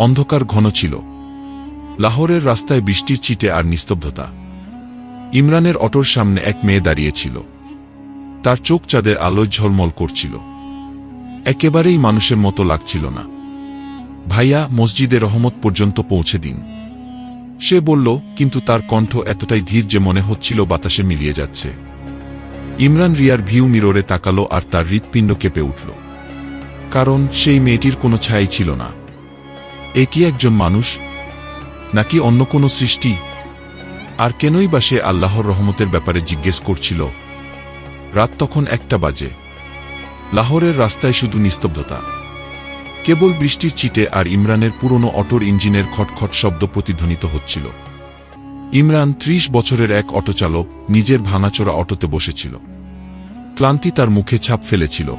অন্ধকার ঘন ছিল। লাহোরের রাস্তায় বৃষ্টির চিটে আর নিস্তব্ধতা। ইমরানের অটোর সামনে এক মেয়ে দাঁড়িয়েছিল তার চোখ চাঁদের আলোয় ঝলমল করছিল। একেবারেই মানুষের মতো লাগছিল না। ভাইয়া, মসজিদে রহমত পর্যন্ত পৌঁছে দিন। সে বলল, কিন্তু তার কণ্ঠ এতটাই ধীর যে মনে হচ্ছিল বাতাসে মিলিয়ে যাচ্ছে। ইমরান রিয়ার ভিউ মিররে তাকালো আর তার হৃৎপিণ্ড কেঁপে উঠল। কারণ সেই মেয়েটির কোনো ছাই ছিল না। এ কি একজন মানুষ? নাকি অন্য কোনো সৃষ্টি? আর কেনই বা সে আল্লাহর রহমতের ব্যাপারে জিজ্ঞেস করছিল? রাত তখন একটা বাজে। লাহোরের রাস্তায় শুধু নিস্তব্ধতা। কেবল বৃষ্টির চিটে আর ইমরানের পুরনো অটোর ইঞ্জিনের খটখট শব্দ প্রতিধ্বনিত হচ্ছিল। ইমরান ত্রিশ বছরের এক অটোচালক নিজের ভাঙাচোরা অটোতে বসেছিল। ক্লান্তি তার মুখে ছাপ ফেলেছিল।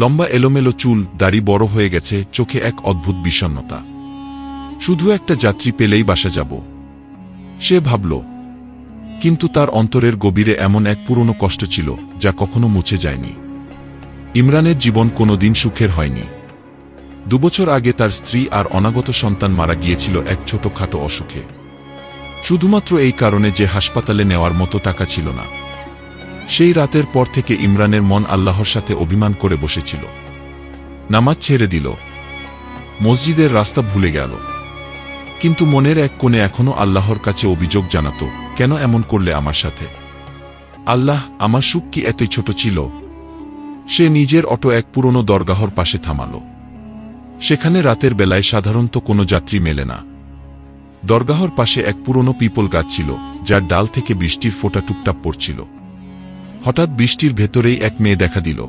লম্বা এলোমেলো চুল দাড়ি বড় হয়ে গেছে, চোখে এক অদ্ভুত বিষণ্নতা শুধু একটা যাত্রী পেলেই বাসা যাব। সে ভাবল, কিন্তু তার অন্তরের গভীরে এমন এক পুরনো কষ্ট ছিল, যা কখনো মুছে যায়নি। ইমরানের জীবন কোনোদিন সুখের হয়নি। দুবছর আগে তার স্ত্রী আর অনাগত সন্তান মারা গিয়েছিল এক ছোটখাটো অসুখে। শুধুমাত্র এই কারণে যে হাসপাতালে নেওয়ার মতো টাকা ছিল না। সেই রাতের পর থেকে ইমরানের মন আল্লাহর সাথে অভিমান করে বসেছিল। নামাজ ছেড়ে দিল। মসজিদের রাস্তা ভুলে গেল। কিন্তু মনের এক কোণে এখনও আল্লাহর কাছে অভিযোগ জানাত, কেন এমন করলে আমার সাথে? আল্লাহ, আমার সুখ কি এতই ছোট ছিল? সে নিজের অটো এক পুরনো দরগাহর পাশে থামাল। সেখানে রাতের বেলায় সাধারণত কোনো যাত্রী মেলে না। দরগাহর পাশে এক পুরনো পিপল গাছ ছিল, যার ডাল থেকে বৃষ্টির ফোঁটা টুপটাপ পড়ছিল। হঠাৎ বৃষ্টির ভেতরেই এক মেয়ে দেখা দিল।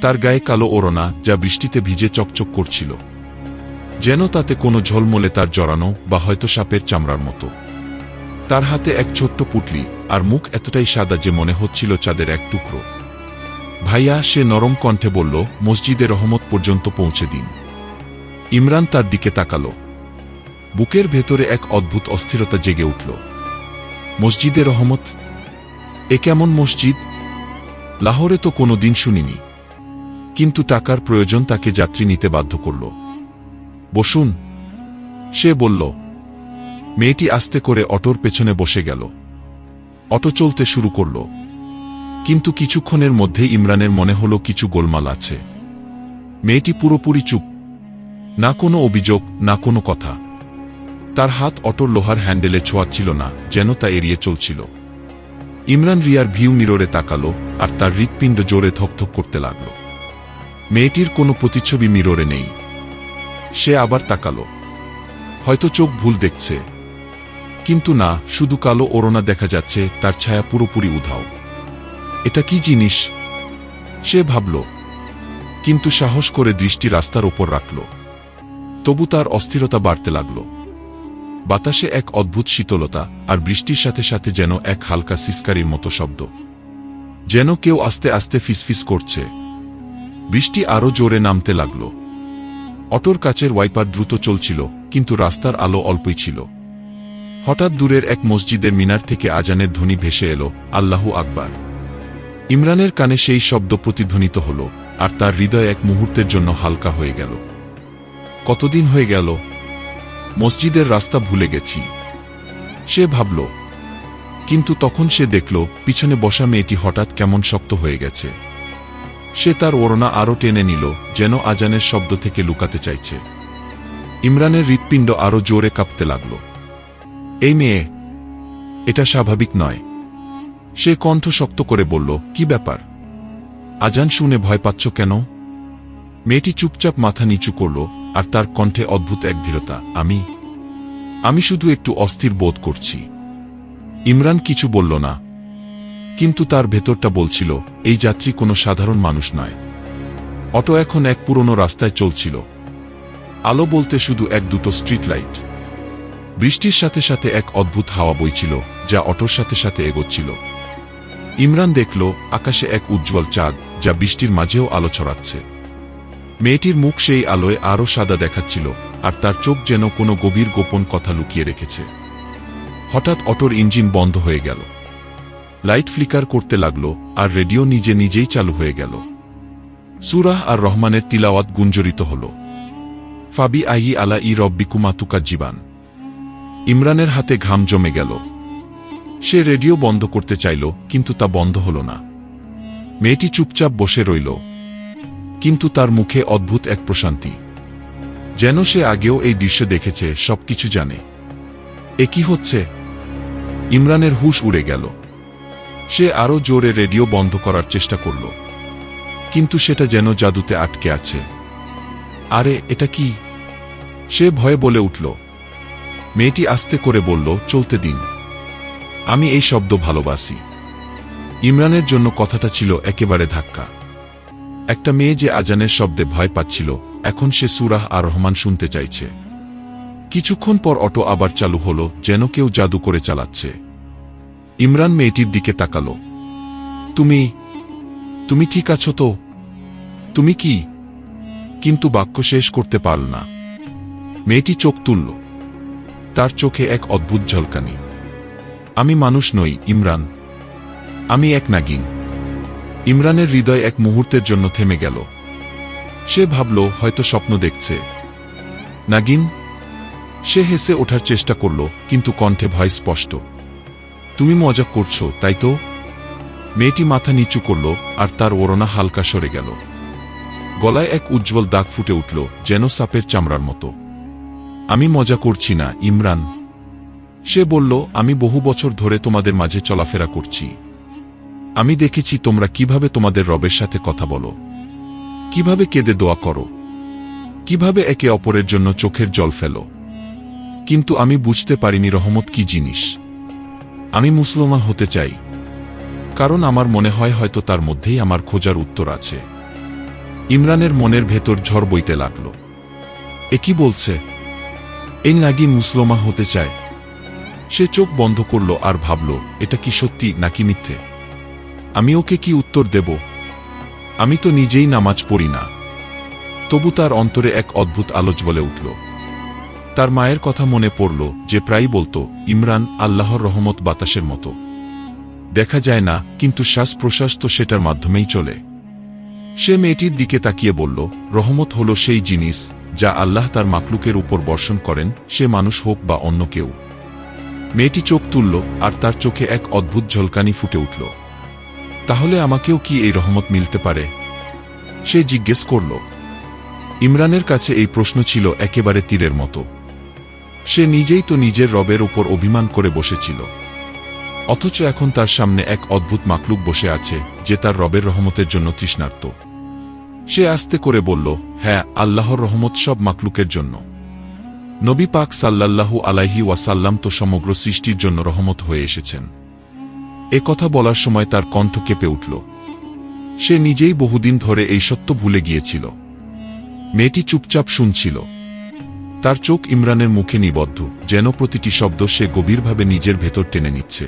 তার গায়ে কালো ওড়না যা বৃষ্টিতে ভিজে চকচক করছিল। যেন তাতে কোনো ঝলমলে তার জড়ানো বা হয়তো সাপের চামড়ার মতো। তার হাতে এক ছোট্ট পুটলি আর মুখ এতটাই সাদা যে মনে হচ্ছিল চাঁদের এক টুকরো। ভাইয়া সে নরম কণ্ঠে বলল, মসজিদে রহমত পর্যন্ত পৌঁছে দিন। ইমরান তার দিকে তাকাল। বুকের ভেতরে এক অদ্ভুত অস্থিরতা জেগে উঠল। মসজিদে রহমত এ কেমন মসজিদ? লাহোরে তো কোনো দিন শুনিনি। কিন্তু টাকার প্রয়োজন তাকে যাত্রী নিতে বাধ্য করল। বসুন। সে বলল, মেয়েটি আস্তে করে অটোর পেছনে বসে গেল। অটো চলতে শুরু করল। কিন্তু কিছুক্ষণের মধ্যেই ইমরানের মনে হলো কিছু গোলমাল আছে। মেয়েটি পুরোপুরি চুপ। না কোনো অভিযোগ, না কোনো কথা। তার হাত অটোর লোহার হ্যান্ডেলে ছোঁয়াচ্ছিল না, যেন তা এড়িয়ে চলছিল। ইমরান রিয়ার ভিউ মিররে তাকালো আর তার হৃৎপিণ্ড জোরে ধকধক করতে লাগল। মেয়েটির কোনো প্রতিচ্ছবি মিররে নেই। সে আবার তাকালো। হয়তো চোখ ভুল দেখছে। কিন্তু না, শুধু কালো ওড়না দেখা যাচ্ছে, তার ছায়া পুরোপুরি উধাও। এটা কি জিনিস? সে ভাবল। কিন্তু সাহস করে দৃষ্টি রাস্তার ওপর রাখল। তবু তার অস্থিরতা বাড়তে লাগল। বাতাসে এক অদ্ভুত শীতলতা আর বৃষ্টির সাথে সাথে যেন এক হালকা সিস্কারির মতো শব্দ। যেন কেউ আস্তে আস্তে ফিসফিস করছে। বৃষ্টি আরও জোরে নামতে লাগল। অটোর কাছের ওয়াইপার দ্রুত চলছিল, কিন্তু রাস্তার আলো অল্পই ছিল। হঠাৎ দূরের এক মসজিদের মিনার থেকে আজানের ধ্বনি ভেসে এলো, আল্লাহু আকবার। ইমরানের কানে সেই শব্দ প্রতিধ্বনিত হল, আর তার হৃদয় এক মুহূর্তের জন্য হালকা হয়ে গেল। কতদিন হয়ে গেল মসজিদের রাস্তা ভুলে গেছি। সে ভাবল, কিন্তু তখন সে দেখল, পিছনে বসা মেয়েটি হঠাৎ কেমন শক্ত হয়ে গেছে। সে তার ওড়না আরও টেনে নিল, যেন আজানের শব্দ থেকে লুকাতে চাইছে। ইমরানের হৃৎপিণ্ড আরও জোরে কাঁপতে লাগল। এই মেয়ে, এটা স্বাভাবিক নয়। সে কণ্ঠ শক্ত করে বলল, কি ব্যাপার? আজান শুনে ভয় পাচ্ছ কেন? মেয়েটি চুপচাপ মাথা নিচু করল আর তার কণ্ঠে অদ্ভুত এক দৃঢ়তা, আমি আমি শুধু একটু অস্থির বোধ করছি। ইমরান কিছু বলল না, কিন্তু তার ভেতরটা বলছিল, এই যাত্রী কোনো সাধারণ মানুষ নয়। অটো এখন এক পুরনো রাস্তায় চলছিল। আলো বলতে শুধু এক দুটো স্ট্রিট লাইট। বৃষ্টির সাথে সাথে এক অদ্ভুত হাওয়া বইছিল, যা অটোর সাথে সাথে এগোচ্ছিল। ইমরান দেখল, আকাশে এক উজ্জ্বল চাঁদ, যা বৃষ্টির মাঝেও আলো ছড়াচ্ছে। মেয়েটির মুখ সেই আলোয় আরও সাদা দেখাচ্ছিল, আর তার চোখ যেন কোনো গভীর গোপন কথা লুকিয়ে রেখেছে। হঠাৎ অটোর ইঞ্জিন বন্ধ হয়ে গেল। লাইট ফ্লিকার করতে লাগল, আর রেডিও নিজে নিজেই চালু হয়ে গেল। সুরাহ আর রহমানের তিলাওয়াত গুঞ্জরিত হল। ফাবি আই আলা ই রব্বিকুমা তুকা জীবান। ইমরানের হাতে ঘাম জমে গেল। সে রেডিও বন্ধ করতে চাইল, কিন্তু তা বন্ধ হল না। মেয়েটি চুপচাপ বসে রইল। কিন্তু তার মুখে অদ্ভুত এক প্রশান্তি। যেন সে আগেও এই দৃশ্য দেখেছে, সবকিছু জানে। এ কি হচ্ছে? ইমরানের হুশ উড়ে গেল। সে আরও জোরে রেডিও বন্ধ করার চেষ্টা করল। কিন্তু সেটা যেন জাদুতে আটকে আছে। আরে, এটা কি? সে ভয়ে বলে উঠল। মেয়েটি আস্তে করে বলল, চলতে দিন। আমি এই শব্দ ভালোবাসি। ইমরানের জন্য কথাটা ছিল একেবারে ধাক্কা। একটা মেয়ে যে আজানের শব্দে ভয় পাচ্ছিল, এখন সে সুরাহ আর রহমান শুনতে চাইছে। কিছুক্ষণ পর অটো আবার চালু হলো, যেন কেউ জাদু করে চালাচ্ছে। ইমরান মেয়েটির দিকে তাকালো। তুমি তুমি ঠিক আছো তো? তুমি কি? কিন্তু বাক্য শেষ করতে পারল না। মেয়েটি চোখ তুলল। তার চোখে এক অদ্ভুত ঝলকানি। আমি মানুষ নই, ইমরান। আমি এক নাগিন। ইমরানের হৃদয় এক মুহূর্তের জন্য থেমে গেল। সে ভাবল, হয়তো স্বপ্ন দেখছে। নাগিন, সে হেসে ওঠার চেষ্টা করল, কিন্তু কণ্ঠে ভয় স্পষ্ট। তুমি মজা করছ, তাই তো? মেয়েটি মাথা নিচু করল, আর তার ওড়না হালকা সরে গেল। গলায় এক উজ্জ্বল দাগ ফুটে উঠল, যেন সাপের চামড়ার মতো। আমি মজা করছি না, ইমরান। সে বলল, আমি বহু বছর ধরে তোমাদের মাঝে চলাফেরা করছি। আমি দেখেছি তোমরা কীভাবে তোমাদের রবের সাথে কথা বলো। কীভাবে কেঁদে দোয়া করো। কীভাবে একে অপরের জন্য চোখের জল ফেলো। কিন্তু আমি বুঝতে পারিনি রহমত কি জিনিস। আমি মুসলমান হতে চাই। কারণ আমার মনে হয় হয়তো তার মধ্যেই আমার খোঁজার উত্তর আছে। ইমরানের মনের ভেতর ঝড় বইতে লাগল। এ কি বলছে? এই নাগিন মুসলমান হতে চায়। সে চোখ বন্ধ করল আর ভাবল, এটা কি সত্যি নাকি মিথ্যে? আমি ওকে কি উত্তর দেব? আমি তো নিজেই নামাজ পড়ি না। তবু তার অন্তরে এক অদ্ভুত আলোচ বলে উঠল। তার মায়ের কথা মনে পড়ল যে প্রায় বলতো, ইমরান আল্লাহর রহমত বাতাসের মতো। দেখা যায় না, কিন্তু শ্বাস প্রশ্বাস তো সেটার মাধ্যমেই চলে। সে মেয়েটির দিকে তাকিয়ে বলল, রহমত হল সেই জিনিস যা আল্লাহ তার মাকলুকের উপর বর্ষণ করেন, সে মানুষ হোক বা অন্য কেউ। মেয়েটি চোখ তুলল আর তার চোখে এক অদ্ভুত ঝলকানি ফুটে উঠল। তাহলে আমাকেও কি এই রহমত মিলতে পারে? সে জিজ্ঞেস করল। ইমরানের কাছে এই প্রশ্ন ছিল একেবারে তীরের মতো। সে নিজেই তো নিজের রবের ওপর অভিমান করে বসেছিল। অথচ এখন তার সামনে এক অদ্ভুত মাকলুক বসে আছে, যে তার রবের রহমতের জন্য তৃষ্ণার্ত। সে আস্তে করে বলল হ্যাঁ আল্লাহর রহমত সব মাকলুকের জন্য। নবী পাক সাল্লাল্লাহু আলাইহি ওয়াসাল্লাম তো সমগ্র সৃষ্টির জন্য রহমত হয়ে এসেছেন। এ কথা বলার সময় তার কণ্ঠ কেঁপে উঠল। সে নিজেই বহুদিন ধরে এই সত্য ভুলে গিয়েছিল। মেয়েটি চুপচাপ শুনছিল। তার চোখ ইমরানের মুখে নিবদ্ধ, যেন প্রতিটি শব্দ সে গভীরভাবে নিজের ভেতর টেনে নিচ্ছে।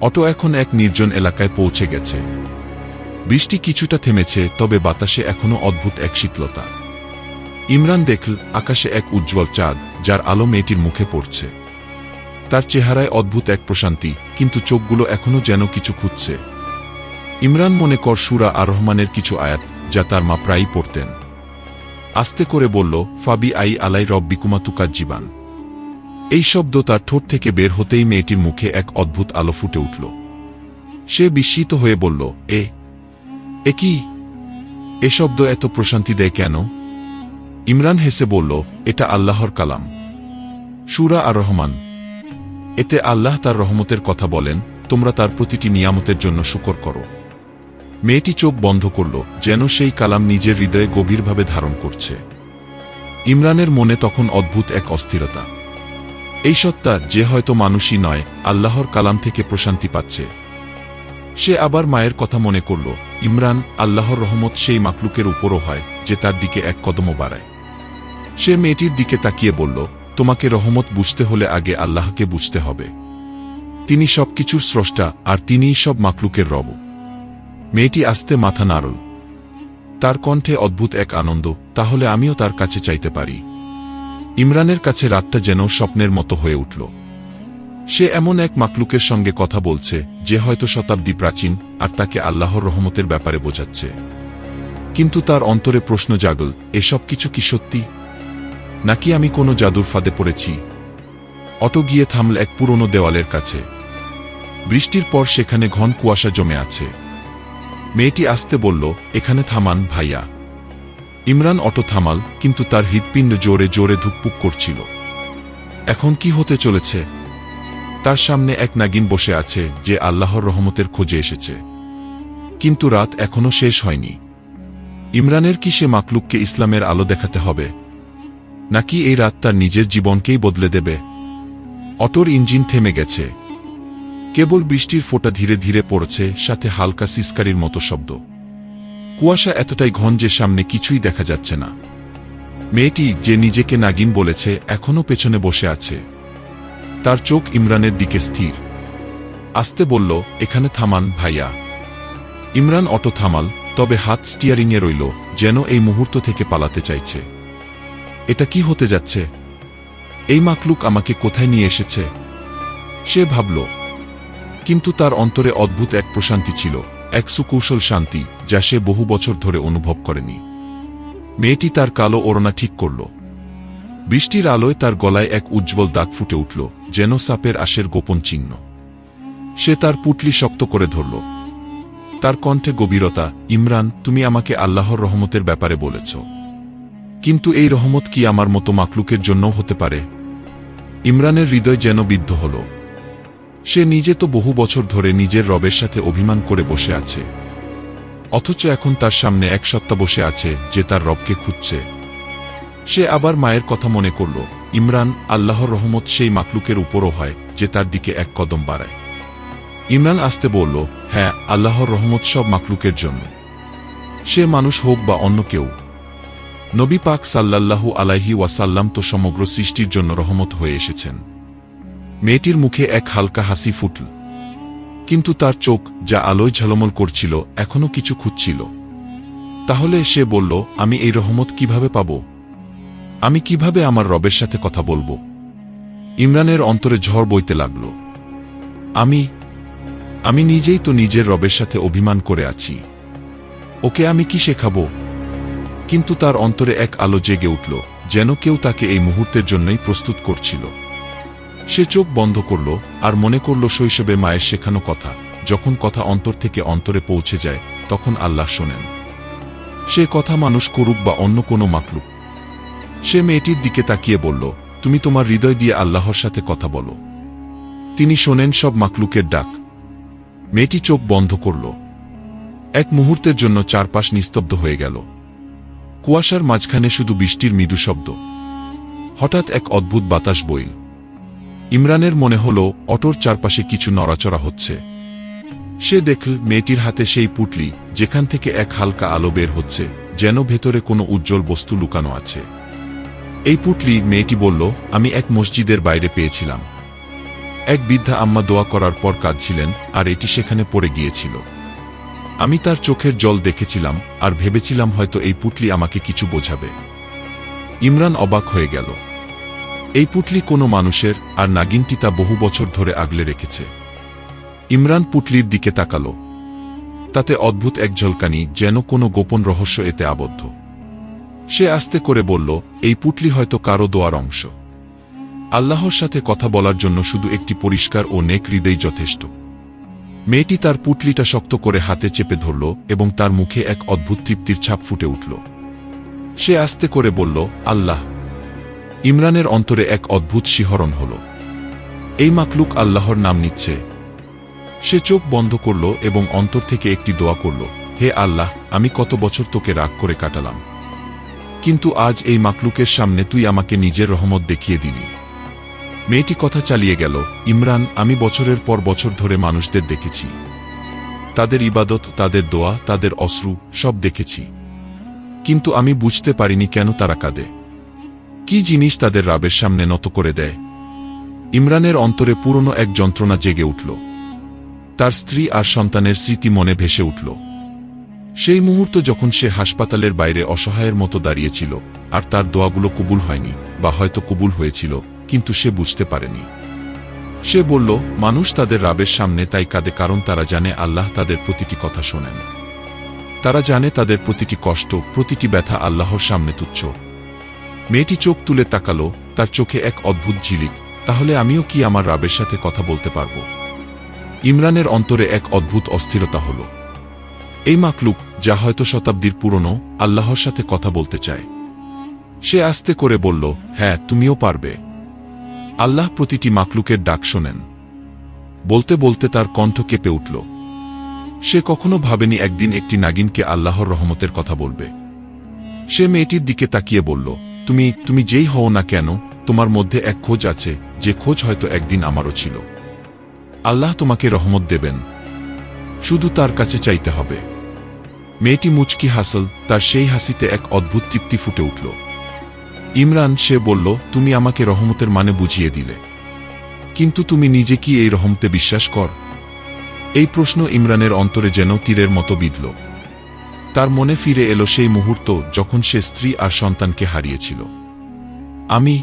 অটো এখন এক নির্জন এলাকায় পৌঁছে গেছে। বৃষ্টি কিছুটা থেমেছে, তবে বাতাসে এখনও অদ্ভুত এক শীতলতা। ইমরান দেখল আকাশে এক উজ্জ্বল চাঁদ, যার আলো মেয়েটির মুখে পড়ছে। তার চেহারায় অদ্ভুত এক প্রশান্তি, কিন্তু চোখগুলো এখনও যেন কিছু খুঁজছে। ইমরান মনে কর সুরা আর রহমানের কিছু আয়াত, যা তার মা প্রায়ই পড়তেন। আস্তে করে বলল, ফাবি আই আলাই রব্বিকুমা তুকার জীবান এই শব্দ তার ঠোঁট থেকে বের হতেই মেয়েটির মুখে এক অদ্ভুত আলো ফুটে উঠল। সে বিস্মিত হয়ে বলল, এ এ কি? এ শব্দ এত প্রশান্তি দেয় কেন? ইমরান হেসে বলল, এটা আল্লাহর কালাম। সুরা আর রহমান এতে আল্লাহ তার রহমতের কথা বলেন, তোমরা তার প্রতিটি নিয়ামতের জন্য শুকর করো। মেয়েটি চোখ বন্ধ করল, যেন সেই কালাম নিজের হৃদয়ে গভীরভাবে ধারণ করছে। ইমরানের মনে তখন অদ্ভুত এক অস্থিরতা। এই সত্তা যে হয়তো মানুষই নয়, আল্লাহর কালাম থেকে প্রশান্তি পাচ্ছে। সে আবার মায়ের কথা মনে করল, ইমরান, আল্লাহর রহমত সেই মাকলুকের উপরও হয়, যে তার দিকে এক কদমও বাড়ায়। সে মেয়েটির দিকে তাকিয়ে বলল তোমাকে রহমত বুঝতে হলে আগে আল্লাহকে বুঝতে হবে। তিনি সবকিছুর স্রষ্টা আর তিনিই সব মাকলুকের রব। মেয়েটি আস্তে মাথা নাড়ল। তার কণ্ঠে অদ্ভুত এক আনন্দ, তাহলে আমিও তার কাছে চাইতে পারি। ইমরানের কাছে রাতটা যেন স্বপ্নের মতো হয়ে উঠল। সে এমন এক মাকলুকের সঙ্গে কথা বলছে, যে হয়তো শতাব্দী প্রাচীন আর তাকে আল্লাহর রহমতের ব্যাপারে বোঝাচ্ছে। কিন্তু তার অন্তরে প্রশ্ন জাগল, এসব কিছু কি সত্যি? নাকি আমি কোনো জাদুর ফাঁদে পড়েছি? অটো গিয়ে থামল এক পুরনো দেওয়ালের কাছে। বৃষ্টির পর সেখানে ঘন কুয়াশা জমে আছে। মেয়েটি আসতে বলল, এখানে থামান, ভাইয়া। ইমরান অটো থামাল, কিন্তু তার হৃৎপিণ্ড জোরে জোরে ধুকপুক করছিল। এখন কি হতে চলেছে? তার সামনে এক নাগিন বসে আছে, যে আল্লাহর রহমতের খোঁজে এসেছে। কিন্তু রাত এখনও শেষ হয়নি। ইমরানের কি সে মাকলুককে ইসলামের আলো দেখাতে হবে? নাকি এই রাত তার নিজের জীবনকেই বদলে দেবে? অটোর ইঞ্জিন থেমে গেছে। কেবল বৃষ্টির ফোঁটা ধীরে ধীরে পড়ছে, সাথে হালকা সিসকারির মতো শব্দ। কুয়াশা এতটাই ঘন যে সামনে কিছুই দেখা যাচ্ছে না। মেয়েটি, যে নিজেকে নাগিন বলেছে, এখনও পেছনে বসে আছে। তার চোখ ইমরানের দিকে স্থির। আসতে বলল, এখানে থামান, ভাইয়া। ইমরান অটো থামাল, তবে হাত স্টিয়ারিংয়ে রইল, যেন এই মুহূর্ত থেকে পালাতে চাইছে। এটা কি হতে যাচ্ছে? এই মাকলুক আমাকে কোথায় নিয়ে এসেছে? সে ভাবল। কিন্তু তার অন্তরে অদ্ভুত এক প্রশান্তি ছিল, এক সুকৌশল শান্তি, যা সে বহু বছর ধরে অনুভব করেনি। মেয়েটি তার কালো ওড়না ঠিক করল। বৃষ্টির আলোয় তার গলায় এক উজ্জ্বল দাগ ফুটে উঠল, যেন সাপের আশের গোপন চিহ্ন। সে তার পুটলি শক্ত করে ধরল। তার কণ্ঠে গভীরতা, ইমরান, তুমি আমাকে আল্লাহর রহমতের ব্যাপারে বলেছ। কিন্তু এই রহমত কি আমার মতো মাকলুকের জন্যও হতে পারে? ইমরানের হৃদয় যেন বিদ্ধ হল। সে নিজে তো বহু বছর ধরে নিজের রবের সাথে অভিমান করে বসে আছে। অথচ এখন তার সামনে এক সত্তা বসে আছে যে তার রবকে খুঁজছে। সে আবার মায়ের কথা মনে করল, ইমরান আল্লাহর রহমত সেই মাকলুকের উপরও হয় যে তার দিকে এক কদম বাড়ায়। ইমরান আসতে বলল হ্যাঁ আল্লাহর রহমত সব মাকলুকের জন্য। সে মানুষ হোক বা অন্য কেউ নবী পাক সাল্লাল্লাহু আলাইহি ওয়াসাল্লাম তো সমগ্র সৃষ্টির জন্য রহমত হয়ে এসেছেন। মেয়েটির মুখে এক হালকা হাসি ফুটল। কিন্তু তার চোখ, যা আলোয় ঝলমল করছিল এখনও কিছু খুঁজছিল। তাহলে সে বলল, আমি এই রহমত কীভাবে পাব? আমি কীভাবে আমার রবের সাথে কথা বলব? ইমরানের অন্তরে ঝড় বইতে লাগল। আমি আমি নিজেই তো নিজের রবের সাথে অভিমান করে আছি। ওকে আমি কি শেখাবো? কিন্তু তার অন্তরে এক আলো জেগে উঠল, যেন কেউ তাকে এই মুহূর্তের জন্যই প্রস্তুত করছিল। সে চোখ বন্ধ করল আর মনে করল শৈশবে মায়ের শেখানো কথা, যখন কথা অন্তর থেকে অন্তরে পৌঁছে যায়, তখন আল্লাহ শোনেন। সে কথা মানুষ করুক বা অন্য কোনো মাকলুক। সে মেয়েটির দিকে তাকিয়ে বলল, তুমি তোমার হৃদয় দিয়ে আল্লাহর সাথে কথা বলো। তিনি শোনেন সব মাকলুকের ডাক। মেয়েটি চোখ বন্ধ করল। এক মুহূর্তের জন্য চারপাশ নিস্তব্ধ হয়ে গেল। কুয়াশার মাঝখানে শুধু বৃষ্টির মৃদু শব্দ। হঠাৎ এক অদ্ভুত বাতাস বইল। ইমরানের মনে হল, অটোর চারপাশে কিছু নড়াচড়া হচ্ছে। সে দেখল, মেয়েটির হাতে সেই পুটলি, যেখান থেকে এক হালকা আলো বের হচ্ছে, যেন ভেতরে কোনো উজ্জ্বল বস্তু লুকানো আছে। এই পুটলি, মেয়েটি বলল, আমি এক মসজিদের বাইরে পেয়েছিলাম। এক বৃদ্ধা আম্মা দোয়া করার পর কাঁদছিলেন, আর এটি সেখানে পড়ে গিয়েছিল। আমি তার চোখের জল দেখেছিলাম, আর ভেবেছিলাম হয়তো এই পুটলি আমাকে কিছু বোঝাবে। ইমরান অবাক হয়ে গেল। এই পুটলি কোনো মানুষের, আর নাগিনটি তা বহু বছর ধরে আগলে রেখেছে। ইমরান পুটলির দিকে তাকাল। তাতে অদ্ভুত এক ঝলকানি যেন কোনো গোপন রহস্য এতে আবদ্ধ। সে আস্তে করে বলল, এই পুটলি হয়তো কারও দোয়ার অংশ। আল্লাহর সাথে কথা বলার জন্য শুধু একটি পরিষ্কার ও নেক হৃদয় যথেষ্ট। মেয়েটি তার পুটলিটা শক্ত করে হাতে চেপে ধরল এবং তার মুখে এক অদ্ভুত তৃপ্তির ছাপ ফুটে উঠল। সে আস্তে করে বলল, আল্লাহ! ইমরানের অন্তরে এক অদ্ভুত শিহরণ হল। এই মাকলুক আল্লাহর নাম নিচ্ছে। সে চোখ বন্ধ করল এবং অন্তর থেকে একটি দোয়া করল, হে আল্লাহ, আমি কত বছর তোকে রাগ করে কাটালাম। কিন্তু আজ এই মাকলুকের সামনে তুই আমাকে নিজের রহমত দেখিয়ে দিলি। মেয়েটি কথা চালিয়ে গেল, ইমরান, আমি বছরের পর বছর ধরে মানুষদের দেখেছি। তাদের ইবাদত, তাদের দোয়া, তাদের অশ্রু, সব দেখেছি। কিন্তু আমি বুঝতে পারিনি কেন তারা কাঁদে। কি জিনিস তাদের রাবের সামনে নত করে দেয়? ইমরানের অন্তরে পুরনো এক যন্ত্রণা জেগে উঠল। তার স্ত্রী আর সন্তানের স্মৃতি মনে ভেসে উঠল। সেই মুহূর্ত যখন সে হাসপাতালের বাইরে অসহায়ের মতো দাঁড়িয়েছিল, আর তার দোয়াগুলো কবুল হয়নি, বা হয়তো কবুল হয়েছিল কিন্তু সে বুঝতে পারেনি। সে বলল, মানুষ তাদের রাবের সামনে তাই কাঁদে কারণ তারা জানে আল্লাহ তাদের প্রতিটি কথা শোনেন। তারা জানে তাদের প্রতিটি কষ্ট, প্রতিটি ব্যথা আল্লাহর সামনে তুচ্ছ। মেয়েটি চোখ তুলে তাকালো, তার চোখে এক অদ্ভুত ঝিলিক, তাহলে আমিও কি আমার রাবের সাথে কথা বলতে পারব? ইমরানের অন্তরে এক অদ্ভুত অস্থিরতা হল। এই মাকলুক, যা হয়তো শতাব্দীর পুরনো, আল্লাহর সাথে কথা বলতে চায়। সে আস্তে করে বলল হ্যাঁ তুমিও পারবে। আল্লাহ প্রতিটি মাকলুকের ডাক শোনেন। বলতে বলতে তার কণ্ঠ কেঁপে উঠল। সে কখনো ভাবেনি একদিন একটি নাগিনকে আল্লাহর রহমতের কথা বলবে। সে মেয়েটির দিকে তাকিয়ে বলল, তুমি তুমি যেই হও না কেন, তোমার মধ্যে এক খোঁজ আছে, যে খোঁজ হয়তো একদিন আমারও ছিল। আল্লাহ তোমাকে রহমত দেবেন। শুধু তার কাছে চাইতে হবে। মেয়েটি মুচকি হাসল, তার সেই হাসিতে এক অদ্ভুত তৃপ্তি ফুটে উঠল। ইমরান সে বলল, তুমি আমাকে রহমতের মানে বুঝিয়ে দিলে। কিন্তু তুমি নিজে কি এই রহমতে বিশ্বাস কর? এই প্রশ্ন ইমরানের অন্তরে যেন তীরের মতো বিঁধল। তার মনে ফিরে এলো সেই মুহূর্ত যখন সে স্ত্রী আর সন্তানকে হারিয়েছিল। আমি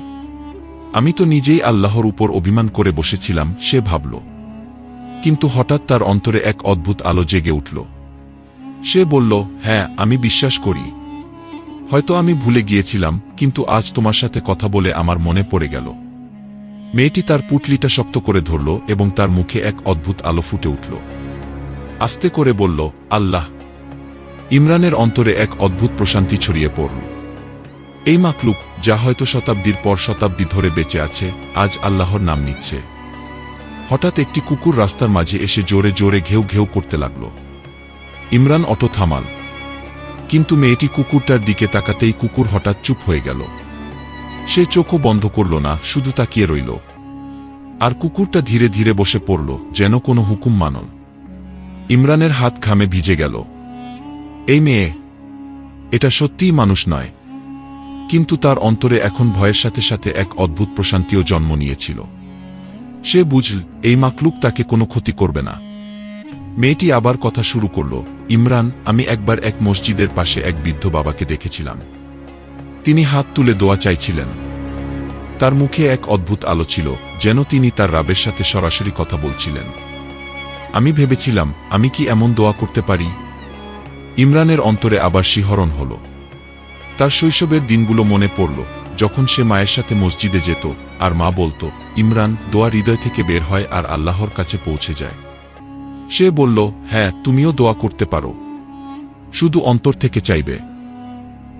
আমি তো নিজেই আল্লাহর উপর অভিমান করে বসেছিলাম, সে ভাবল। কিন্তু হঠাৎ তার অন্তরে এক অদ্ভুত আলো জেগে উঠল। সে বলল হ্যাঁ আমি বিশ্বাস করি। হয়তো আমি ভুলে গিয়েছিলাম, কিন্তু আজ তোমার সাথে কথা বলে আমার মনে পড়ে গেল। মেয়েটি তার পুটলিটা শক্ত করে ধরল এবং তার মুখে এক অদ্ভুত আলো ফুটে উঠল। আস্তে করে বলল, আল্লাহ! ইমরানের অন্তরে এক অদ্ভুত প্রশান্তি ছড়িয়ে পড়ল। এই মাকলুক, যা হয়তো শতাব্দীর পর শতাব্দী ধরে বেঁচে আছে, আজ আল্লাহর নাম নিচ্ছে। হঠাৎ একটি কুকুর রাস্তার মাঝে এসে জোরে জোরে ঘেউ ঘেউ করতে লাগল। ইমরান অটো থামাল। কিন্তু মেয়েটি কুকুরটার দিকে তাকাতেই কুকুর হঠাৎ চুপ হয়ে গেল। সে চোখও বন্ধ করল না, শুধু তাকিয়ে রইল। আর কুকুরটা ধীরে ধীরে বসে পড়ল, যেন কোনো হুকুম মানল। ইমরানের হাত ঘামে ভিজে গেল। এই মেয়ে, এটা সত্যিই মানুষ নয়। কিন্তু তার অন্তরে এখন ভয়ের সাথে সাথে এক অদ্ভুত প্রশান্তিও জন্ম নিয়েছিল। সে বুঝল, এই মাকলুক তাকে কোনো ক্ষতি করবে না। মেয়েটি আবার কথা শুরু করল ইমরান, আমি একবার এক মসজিদের পাশে এক বৃদ্ধ বাবাকে দেখেছিলাম। তিনি হাত তুলে দোয়া চাইছিলেন। তার মুখে এক অদ্ভুত আলো ছিল, যেন তিনি তার রাবের সাথে সরাসরি কথা বলছিলেন। আমি ভেবেছিলাম, আমি কি এমন দোয়া করতে পারি? ইমরানের অন্তরে আবার শিহরণ হল। তার শৈশবের দিনগুলো মনে পড়ল, যখন সে মায়ের সাথে মসজিদে যেত, আর মা বলতো, ইমরান, দোয়া হৃদয় থেকে বের হয় আর আল্লাহর কাছে পৌঁছে যায়। সে বলল হ্যাঁ তুমিও দোয়া করতে পারো। শুধু অন্তর থেকে চাইবে।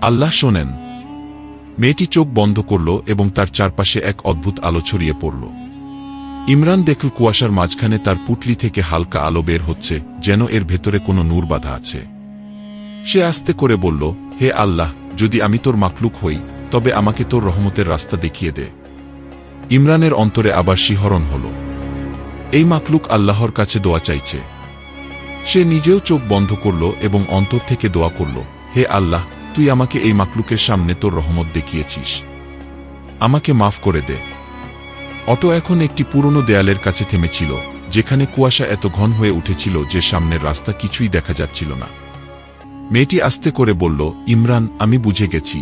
আল্লাহ শোনেন। মেয়েটি চোখ বন্ধ করল এবং তার চারপাশে এক অদ্ভুত আলো ছড়িয়ে পড়ল। ইমরান দেখল কুয়াশার মাঝখানে তার পুটলি থেকে হালকা আলো বের হচ্ছে, যেন এর ভেতরে কোনো নূর বাধা আছে। সে আস্তে করে বলল, হে আল্লাহ, যদি আমি তোর মাকলুক হই, তবে আমাকে তোর রহমতের রাস্তা দেখিয়ে দে। ইমরানের অন্তরে আবার শিহরণ হল। এই মাকলুক আল্লাহর কাছে দোয়া চাইছে। সে নিজেও চোখ বন্ধ করল এবং অন্তর থেকে দোয়া করল, হে আল্লাহ, তুই আমাকে এই মাকলুকের সামনে তোর রহমত দেখিয়েছিস। আমাকে মাফ করে দে। অটো এখন একটি পুরনো দেয়ালের কাছে থেমেছিল, যেখানে কুয়াশা এত ঘন হয়ে উঠেছিল যে সামনের রাস্তা কিছুই দেখা যাচ্ছিল না। মেয়েটি আস্তে করে বলল, ইমরান, আমি বুঝে গেছি।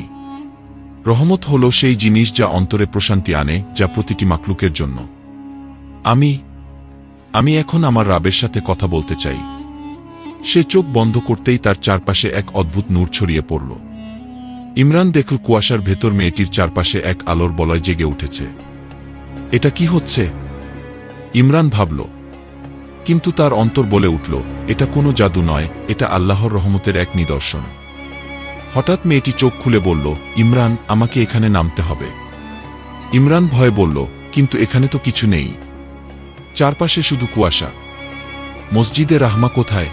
রহমত হল সেই জিনিস যা অন্তরে প্রশান্তি আনে, যা প্রতিটি মাকলুকের জন্য। আমি আমি এখন আমার রাবের সাথে কথা বলতে চাই। সে চোখ বন্ধ করতেই তার চারপাশে এক অদ্ভুত নূর ছড়িয়ে পড়ল। ইমরান দেখল কুয়াশার ভেতর মেয়েটির চারপাশে এক আলোর বলয় জেগে উঠেছে। এটা কি হচ্ছে? ইমরান ভাবল। কিন্তু তার অন্তর বলে উঠল, এটা কোনো জাদু নয়, এটা আল্লাহর রহমতের এক নিদর্শন। হঠাৎ মেয়েটি চোখ খুলে বলল, ইমরান, আমাকে এখানে নামতে হবে। ইমরান ভয়ে বলল, কিন্তু এখানে তো কিছু নেই। চারপাশে শুধু কুয়াশা। মসজিদে রাহমা কোথায়?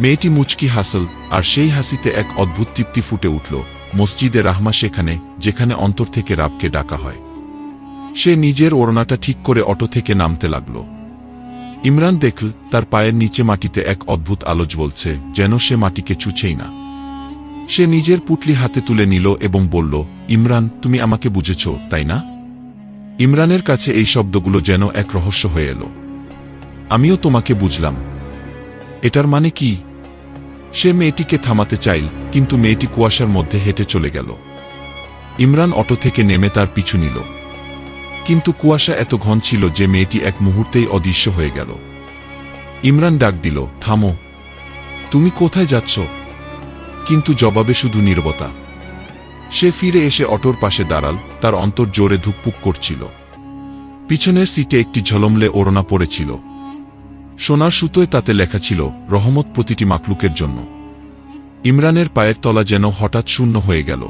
মেয়েটি মুচকি হাসল, আর সেই হাসিতে এক অদ্ভুত তৃপ্তি ফুটে উঠল। মসজিদে রাহমা সেখানে, যেখানে অন্তর থেকে রাবকে ডাকা হয়। সে নিজের ওড়নাটা ঠিক করে অটো থেকে নামতে লাগল। ইমরান দেখল, তার পায়ের নিচে মাটিতে এক অদ্ভুত আলোচ বলছে যেন সে মাটিকে চুছেই না। সে নিজের পুটলি হাতে তুলে নিল এবং বলল, ইমরান, তুমি আমাকে বুঝেছ, তাই না? ইমরানের কাছে এই শব্দগুলো যেন এক রহস্য হয়ে এলো। আমিও তোমাকে বুঝলাম। এটার মানে কি? সে মেয়েটিকে থামাতে চাইল, কিন্তু মেয়েটি কুয়াশার মধ্যে হেঁটে চলে গেল। ইমরান অটো থেকে নেমে তার পিছু নিল। কিন্তু কুয়াশা এত ঘন ছিল যে মেয়েটি এক মুহূর্তেই অদৃশ্য হয়ে গেল। ইমরান ডাক দিল, থামো। তুমি কোথায় যাচ্ছ? কিন্তু জবাবে শুধু নীরবতা। সে ফিরে এসে অটোর পাশে দাঁড়াল, তার অন্তর জোরে ধুকপুক করছিল। পিছনের সিটে একটি ঝলমলে ওড়না পড়েছিল। সোনার সুতোয় তাতে লেখা ছিল, রহমত প্রতিটি মাকলুকের জন্য। ইমরানের পায়ের তলা যেন হঠাৎ শূন্য হয়ে গেল।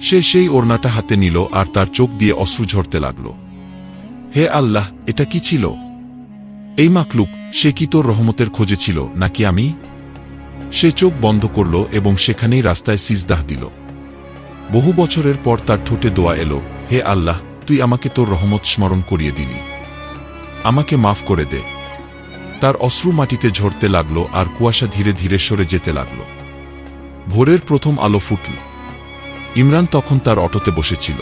সে সেই ওড়নাটা হাতে নিল আর তার চোখ দিয়ে অশ্রু ঝরতে লাগল। হে আল্লাহ, এটা কি ছিল? এই মাকলুক, সে কি তোর রহমতের খোঁজে ছিল, নাকি আমি? সে চোখ বন্ধ করল এবং সেখানেই রাস্তায় সিজদাহ দিল। বহু বছরের পর তার ঠোঁটে দোয়া এলো, হে আল্লাহ, তুই আমাকে তোর রহমত স্মরণ করিয়ে দিলি। আমাকে মাফ করে দে। তার অশ্রু মাটিতে ঝরতে লাগল আর কুয়াশা ধীরে ধীরে সরে যেতে লাগল। ভোরের প্রথম আলো ফুটল। ইমরান তখন তার অটোতে বসেছিল।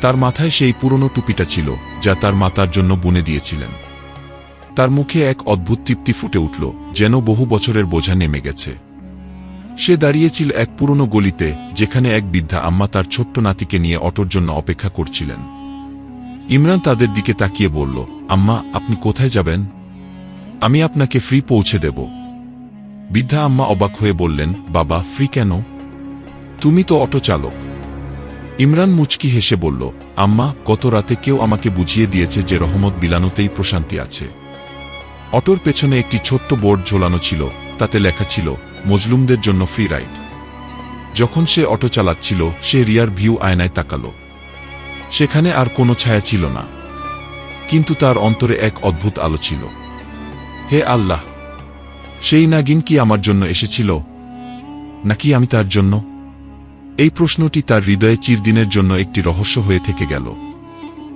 তার মাথায় সেই পুরনো টুপিটা ছিল, যা তার মাতার জন্য বুনে দিয়েছিলেন। তার মুখে এক অদ্ভুত তৃপ্তি ফুটে উঠল, যেন বহু বছরের বোঝা নেমে গেছে। সে দাঁড়িয়েছিল এক পুরনো গলিতে, যেখানে এক বৃদ্ধা আম্মা তার ছোট্ট নাতিকে নিয়ে অটোর জন্য অপেক্ষা করছিলেন। ইমরান তাদের দিকে তাকিয়ে বলল, আম্মা, আপনি কোথায় যাবেন? আমি আপনাকে ফ্রি পৌঁছে দেব। বৃদ্ধা আম্মা অবাক হয়ে বললেন, বাবা, ফ্রি কেন? তুমি তো অটো চালক। ইমরান মুচকি হেসে বলল, আম্মা, গত রাতে কেউ আমাকে বুঝিয়ে দিয়েছে যে রহমত বিলানোতেই প্রশান্তি আছে। অটোর পেছনে একটি ছোট্ট বোর্ড ঝোলানো ছিল, তাতে লেখা ছিল মজলুমদের জন্য ফ্রি রাইড। যখন সে অটো চালাচ্ছিল, সে রিয়ার ভিউ আয়নায় তাকাল। সেখানে আর কোনো ছায়া ছিল না। কিন্তু তার অন্তরে এক অদ্ভুত আলো ছিল। হে আল্লাহ, সেই নাগিন কি আমার জন্য এসেছিল? নাকি আমি তার জন্য? এই প্রশ্নটি তার হৃদয়ে চিরদিনের জন্য একটি রহস্য হয়ে থেকে গেল।